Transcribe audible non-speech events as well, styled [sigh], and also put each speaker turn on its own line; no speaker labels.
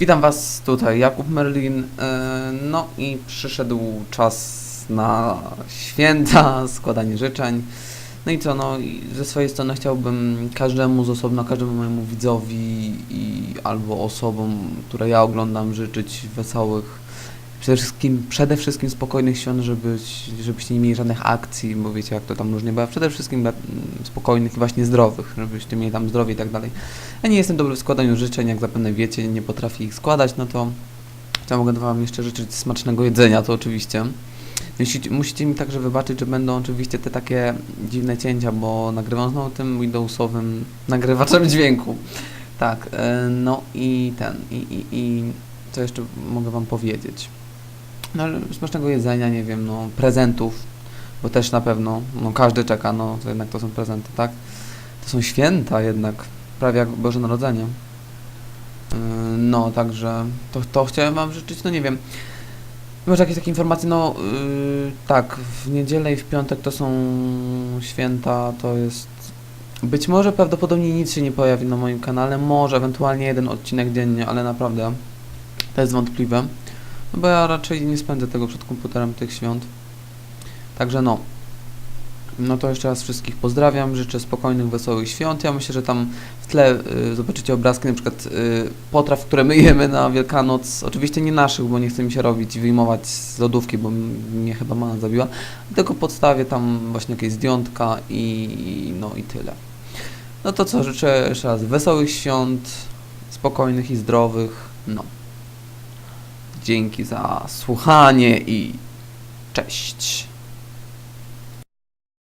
Witam Was tutaj, Jakub Merlin. E, No i przyszedł czas na święta, [laughs] składanie życzeń. No i co, no ze swojej strony chciałbym każdemu z osobna, każdemu mojemu widzowi i albo osobom, które ja oglądam, życzyć wesołych, wszystkim, przede wszystkim spokojnych świąt, żebyś, żebyście nie mieli żadnych akcji, bo wiecie jak to tam różnie bywa, przede wszystkim mm, spokojnych i właśnie zdrowych, żebyście mieli tam zdrowie i tak dalej. Ja nie jestem dobry w składaniu życzeń, jak zapewne wiecie, nie potrafię ich składać, no to ja mogę Wam jeszcze życzyć smacznego jedzenia, to oczywiście. Musicie, musicie mi także wybaczyć, że będą oczywiście te takie dziwne cięcia, bo nagrywam znowu tym Windowsowym nagrywaczem dźwięku. Tak, e, no i ten, i, i, i co jeszcze mogę Wam powiedzieć? No, smacznego jedzenia, nie wiem, no, prezentów, bo też na pewno, no, każdy czeka, no, to jednak to są prezenty, tak? To są święta jednak, prawie jak Boże Narodzenie. Yy, No, także to, to chciałem Wam życzyć, no nie wiem. Może jakieś takie informacje, no yy, tak, w niedzielę i w piątek to są święta, to jest... Być może prawdopodobnie nic się nie pojawi na moim kanale, może ewentualnie jeden odcinek dziennie, ale naprawdę to jest wątpliwe. No bo ja raczej nie spędzę tego przed komputerem tych świąt. Także no. No to jeszcze raz wszystkich pozdrawiam, życzę spokojnych, wesołych świąt. Ja myślę, że tam w tle y, zobaczycie obrazki na przykład y, potraw, które my [laughs] jemy na Wielkanoc. Oczywiście nie naszych, bo nie chcę mi się robić i wyjmować z lodówki, bo mnie chyba mama zabiła. Tylko podstawię tam właśnie jakieś zdjątka i no i tyle. No to co, życzę jeszcze raz wesołych świąt, spokojnych i zdrowych. No. Dzięki za słuchanie i cześć.